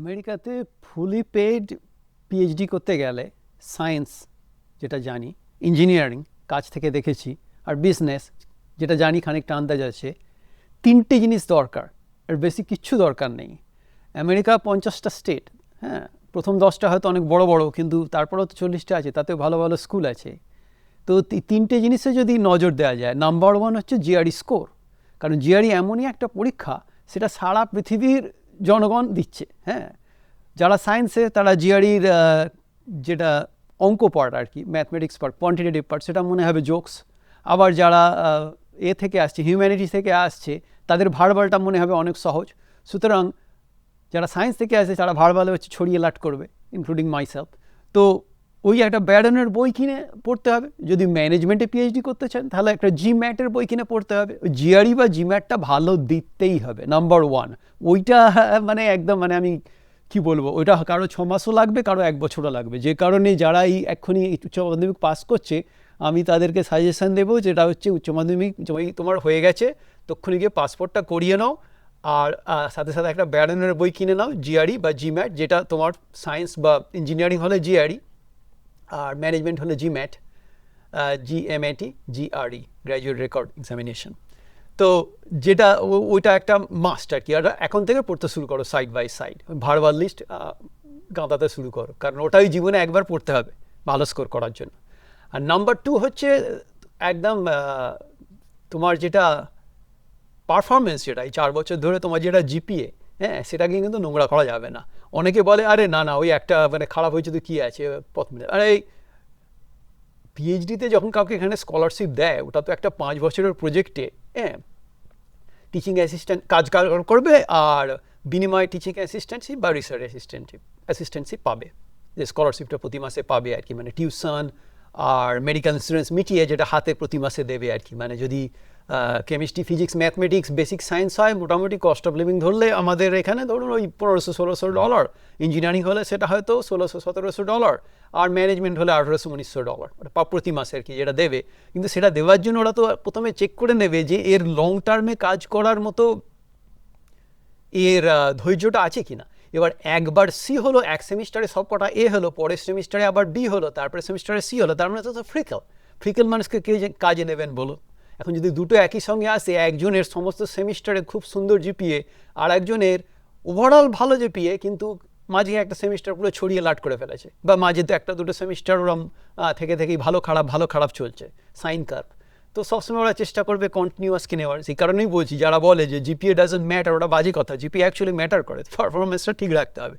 আমেরিকাতে ফুলি paid PhD করতে গেলে সায়েন্স যেটা জানি ইঞ্জিনিয়ারিং কাজ থেকে দেখেছি আর বিজনেস যেটা জানি খানিকটা আন্দাজ আছে, তিনটে জিনিস দরকার আর বেশি কিচ্ছু দরকার নেই। আমেরিকা পঞ্চাশটা স্টেট হ্যাঁ প্রথম দশটা হয়তো অনেক বড় বড় কিন্তু তারপরেও তো চল্লিশটা আছে, তাতেও ভালো ভালো স্কুল আছে। তো তিনটে জিনিসে যদি নজর দেওয়া যায় নাম্বার ওয়ান হচ্ছে জিআরই স্কোর কারণ জিআরই এমনই একটা পরীক্ষা, সেটা সারা পৃথিবীর জনগণ দিচ্ছে হ্যাঁ। যারা সায়েন্সে, তারা জিআরির যেটা অঙ্ক পার্ট আর কি, ম্যাথমেটিক্স পার্ট, কোয়ান্টিটেটিভ পার্ট, সেটা মনে হবে জোকস। আবার যারা এ থেকে আসছে, হিউম্যানিটি থেকে আসছে, তাদের ভারবালটা মনে হবে অনেক সহজ। সুতরাং যারা সায়েন্স থেকে আসছে, তারা ভারবালে হচ্ছে ছড়িয়ে লাট করবে ইনক্লুডিং মাইসেলফ তো ওই একটা ব্যাডনের বই কিনে পড়তে হবে। যদি ম্যানেজমেন্টে পিএইচডি করতে চান, তাহলে একটা জি ম্যাটের বই কিনে পড়তে হবে। জিআরই বা জি ম্যাটটা ভালো দিতেই হবে নাম্বার ওয়ান ওইটা মানে একদম মানে আমি কি বলব, ওইটা কারও ছ মাসও লাগবে, কারও এক বছরও লাগবে। যে কারণে যারা এই এক্ষুনি উচ্চ মাধ্যমিক পাস করছে, আমি তাদেরকে সাজেশন দেবো, যেটা হচ্ছে উচ্চ মাধ্যমিক তোমার হয়ে গেছে, তক্ষুনি গিয়ে পাসপোর্টটা করিয়ে নাও, আর সাথে সাথে একটা ব্যাডনের বই কিনে নাও জিআরই বা জিম্যাট যেটা তোমার সায়েন্স বা ইঞ্জিনিয়ারিং হলে জিআরই আর ম্যানেজমেন্ট হলে GMAT GMAT GRE graduate record examination তো যেটা ওইটা একটা মাস্ট আর কি। আর এখন থেকে পড়তে শুরু করো side by side verbal list গাঁদাতে শুরু করো। কারণ ওটাই জীবনে একবার পড়তে হবে ভালো স্কোর করার জন্য। আর নাম্বার টু হচ্ছে একদম তোমার যেটা পারফরমেন্স যেটা, এই চার বছর ধরে তোমার যেটা জিপিএ হ্যাঁ সেটাকে কিন্তু নোংরা করা যাবে না। অনেকে বলে, আরে, না না, ওই একটা মানে খারাপ হয়েছে, তো কী আছে? পথ মিলে আরে, এই পিএইচডিতে যখন কাউকে এখানে স্কলারশিপ দেয়, ওটা তো একটা পাঁচ বছরের প্রজেক্টে হ্যাঁ টিচিং অ্যাসিস্ট্যান্ট কাজ করবে আর বিনিময়ে টিচিং অ্যাসিস্ট্যান্টশিপ বা রিসার্চ অ্যাসিস্ট্যান্টশিপ অ্যাসিস্ট্যান্টশিপ পাবে। যে স্কলারশিপটা প্রতি মাসে পাবে আর কি মানে টিউশন আর মেডিকেল ইন্স্যুরেন্স মিটিয়ে যেটা হাতে প্রতি মাসে দেবে আর কি। মানে যদি chemistry physics mathematics basic science হয়, মোটামুটি কস্ট অফ লিভিং ধরলে আমাদের এখানে ধরুন ওই পনেরোশো, ষোলোশো ডলার ইঞ্জিনিয়ারিং হলে সেটা হয়তো ষোলোশো, সতেরোশো ডলার আর ম্যানেজমেন্ট হলে আঠেরোশো, উনিশশো ডলার ওটা প্রতি মাসে আর কি যেটা দেবে। কিন্তু সেটা দেওয়ার জন্য ওরা তো প্রথমে চেক করে নেবে যে এর লং টার্মে কাজ করার মতো এর ধৈর্যটা আছে কিনা। এবার একবার সি হলো, এক সেমিস্টারে সব কটা এ হলো, পরের সেমিস্টারে আবার ডি হলো তারপরে সেমিস্টারে সি হলো, তার মানে তো ফ্রিকেল। ফ্রিকেল মানুষকে কে কাজে নেবেন বলো এখন যদি দুটো একই সঙ্গে আসে, একজনের সমস্ত সেমিস্টারে খুব সুন্দর জিপিএ আর একজনের ওভারঅল ভালো জিপিএ, কিন্তু মাঝে একটা সেমিস্টার পুরো ছড়িয়ে লাট করে ফেলেছে, বা মাঝে তো একটা দুটো সেমিস্টার ওরম থেকে থেকেই ভালো খারাপ ভালো খারাপ চলছে, সাইন কার্ভ। তো সবসময় ওরা চেষ্টা করবে কন্টিনিউয়াসকে নেওয়ার। সেই কারণেই বলছি যারা বলে যে জিপিএ ডাজেন্ট ম্যাটার ওটা বাজে কথা। জিপিএ অ্যাকচুয়ালি ম্যাটার করে। পারফরমেন্সটা ঠিক রাখতে হবে।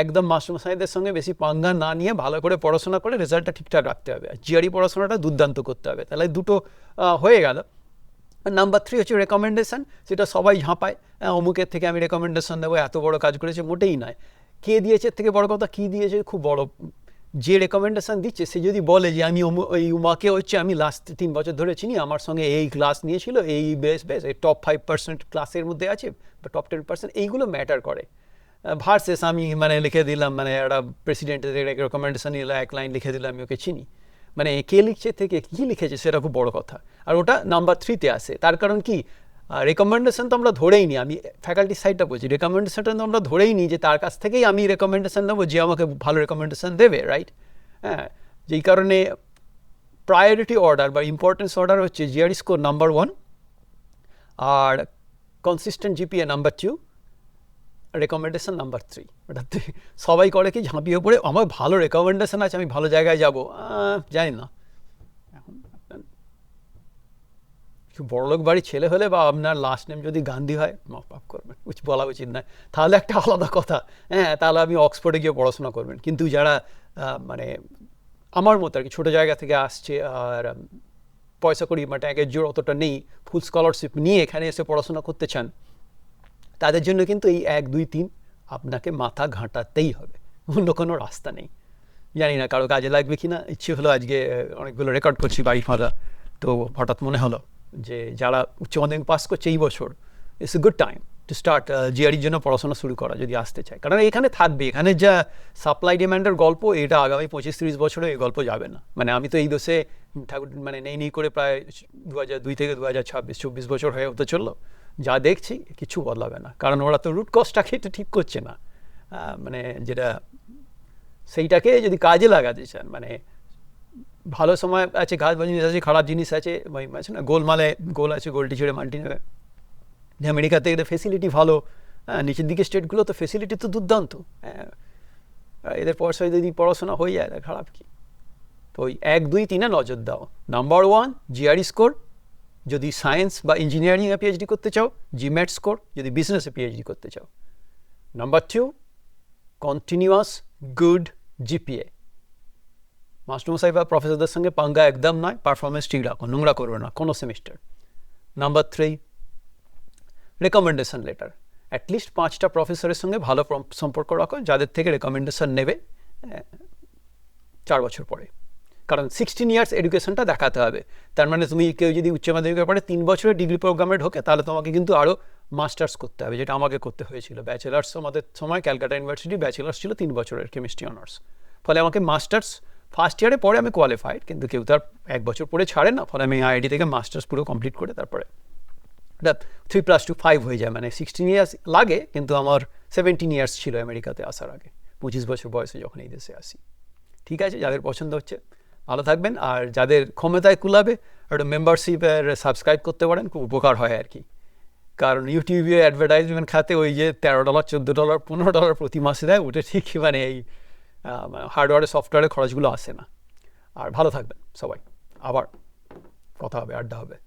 একদম মাস্টারমশাইদের সঙ্গে বেশি পাঙ্গা না নিয়ে ভালো করে পড়াশোনা করে রেজাল্টটা ঠিকঠাক রাখতে হবে। আর জিআরই পড়াশোনাটা দুর্দান্ত করতে হবে। তাহলে দুটো হয়ে গেল। নাম্বার থ্রি হচ্ছে রেকমেন্ডেশন সেটা সবাই ঝাঁপায়। হ্যাঁ, অমুকের থেকে আমি রেকমেন্ডেশন দেবো এত বড় কাজ করেছে মোটেই নয়। কে দিয়েছে থেকে বড় কথা? কী দিয়েছে? খুব বড় যে রেকমেন্ডেশন দিচ্ছে, সে যদি বলে যে আমি এই উমাকে হচ্ছে আমি লাস্ট তিন বছর ধরে চিনি, আমার সঙ্গে এই ক্লাস নিয়েছিল, এই বেস বেস এই টপ ফাইভ পার্সেন্ট ক্লাসের মধ্যে আছে, বা টপ টেন পার্সেন্ট এইগুলো ম্যাটার করে। ভার্সেস আমি মানে লিখে দিলাম মানে একটা প্রেসিডেন্টের রেকমেন্ডেশন নিলে এক লাইন লিখে দিলাম, আমি ওকে চিনি। মানে কে লিখছে থেকে কী লিখেছে, সেটা খুব বড় কথা। আর ওটা নাম্বার থ্রিতে আসে তার কারণ কি? রেকমেন্ডেশন তো আমরা ধরেই নিই আমি ফ্যাকাল্টি সাইডটা বলছি রেকমেন্ডেশনটা তো আমরা ধরেই নিই যে তার কাছ থেকেই আমি রেকমেন্ডেশন নেব, যে আমাকে ভালো রেকমেন্ডেশন দেবে রাইট হ্যাঁ যেই কারণে প্রায়োরিটি অর্ডার বা ইম্পর্টেন্স অর্ডার হচ্ছে জিআরই স্কোর নাম্বার ওয়ান আর consistent GPA number two recommendation number three ওটাতে সবাই করে কি ঝাঁপিয়ে পড়ে আমার ভালো রেকমেন্ডেশন আছে, আমি ভালো জায়গায় যাব জানি না এখন আপনার একটু বড়লোক বাড়ির ছেলে হলে বা আপনার লাস্ট নেম যদি গান্ধী হয় মাপ আপ করবেন উচিত বলা উচিত নয়। তাহলে একটা আলাদা কথা। হ্যাঁ তাহলে আপনি অক্সফোর্ডে গিয়ে পড়াশোনা করবেন। কিন্তু যারা মানে আমার মতো আর কি, ছোটো জায়গা থেকে আসছে আর পয়সা করি বা ট্যাগের জোর অতটা নেই ফুল স্কলারশিপ নিয়ে এখানে এসে পড়াশোনা করতে চান, তাদের জন্য কিন্তু এই এক, দুই, তিন আপনাকে মাথা ঘাঁটাতেই হবে। অন্য কোনো রাস্তা নেই। জানি না কারও কাজে লাগবে কি না ইচ্ছে হলো আজকে অনেকগুলো রেকর্ড করছি বাড়ি ফাঁদা তো হঠাৎ মনে হলো যে যারা উচ্চ মাধ্যমিক পাস করছে এই বছর it's a good time to start জিআরির জন্য পড়াশোনা শুরু করা যদি আসতে চায়। কারণ এখানে থাকবে, এখানে যা সাপ্লাই ডিমান্ডের গল্প, এটা আগামী পঁচিশ তিরিশ বছরে এই গল্প যাবে না। মানে আমি তো এই দোষে ঠাকুর মানে নেই নেই করে প্রায় দু হাজার দুই থেকে দু হাজার ছাব্বিশ, চব্বিশ বছর হয়ে হতে চলল। যা দেখছি, কিছু বদলাবে না। কারণ ওরা তো রুট কজটাকে তো ঠিক করছে না। মানে যেটা সেইটাকে যদি কাজে লাগাতে চান মানে ভালো সময় আছে বা জিনিস আছে খারাপ জিনিস আছে ওই আছে না? গোলমালে গোল আছে গোলটি ছেড়ে মাল্টি নেবে যে আমেরিকাতে এদের ফেসিলিটি ভালো হ্যাঁ, নিচের দিকে স্টেটগুলো তো ফেসিলিটি তো দুর্দান্ত হ্যাঁ, এদের পয়সায় যদি পড়াশোনা হয়ে যায় খারাপ কি? তো ওই এক দুই তিনে নজর দাও। নাম্বার ওয়ান জিআরই স্কোর যদি সায়েন্স বা ইঞ্জিনিয়ারিংয়ে পিএইচডি করতে চাও জিম্যাট স্কোর যদি বিজনেসে পিএইচডি করতে চাও। Number two continuous good GPA মাস্টারমশাই বা প্রফেসরদের সঙ্গে পাঙ্গা একদম নয় পারফরমেন্স ঠিক রাখো, নোংরা করবে না, কোনো semester number three recommendation letter at least পাঁচটা প্রফেসরের সঙ্গে ভালো সম্পর্ক রাখো, যাদের থেকে রেকমেন্ডেশন নেবে চার বছর পরে। কারণ সিক্সটিন ইয়ার্স এডুকেশনটা দেখাতে হবে। তার মানে তুমি কেউ যদি উচ্চ মাধ্যমিকের পরে তিন বছরের ডিগ্রি প্রোগ্রামে ঢোকে, তাহলে তোমাকে কিন্তু আরও মাস্টার্স করতে হবে, যেটা আমাকে করতে হয়েছিল। ব্যাচেলার্স আমাদের সময় ক্যালকাটা ইউনিভার্সিটি ব্যাচেলার্স ছিল তিন বছরের কেমিস্ট্রি অনার্স ফলে আমাকে মাস্টার্স ফার্স্ট ইয়ারে পরে আমি কোয়ালিফাইড কিন্তু কেউ তার এক বছর পরে ছাড়ে না, ফলে আমি আইআইটি থেকে মাস্টার্স পুরো কমপ্লিট করে তারপরে। এটা থ্রি প্লাস টু ফাইভ হয়ে যায় মানে সিক্সটিন ইয়ার্স লাগে, কিন্তু আমার সেভেন্টিন ইয়ার্স ছিল আমেরিকাতে আসার আগে, পঁচিশ বছর বয়সে যখন এই দেশে আসি। ঠিক আছে, যাদের পছন্দ হচ্ছে, ভালো থাকবেন, আর যাদের ক্ষমতায় কুলাবে, একটা মেম্বারশিপের সাবস্ক্রাইব করতে পারেন, খুব উপকার হয় আর কি। কারণ ইউটিউবে অ্যাডভার্টাইজমেন্ট খাতে ওই যে তেরো ডলার চোদ্দ ডলার পনেরো ডলার প্রতি মাসে দেয়, ওটা ঠিকই মানে এই হার্ডওয়্যারে সফটওয়্যারের খরচগুলো আসে না। আর ভালো থাকবেন সবাই। আবার কথা হবে আড্ডা হবে।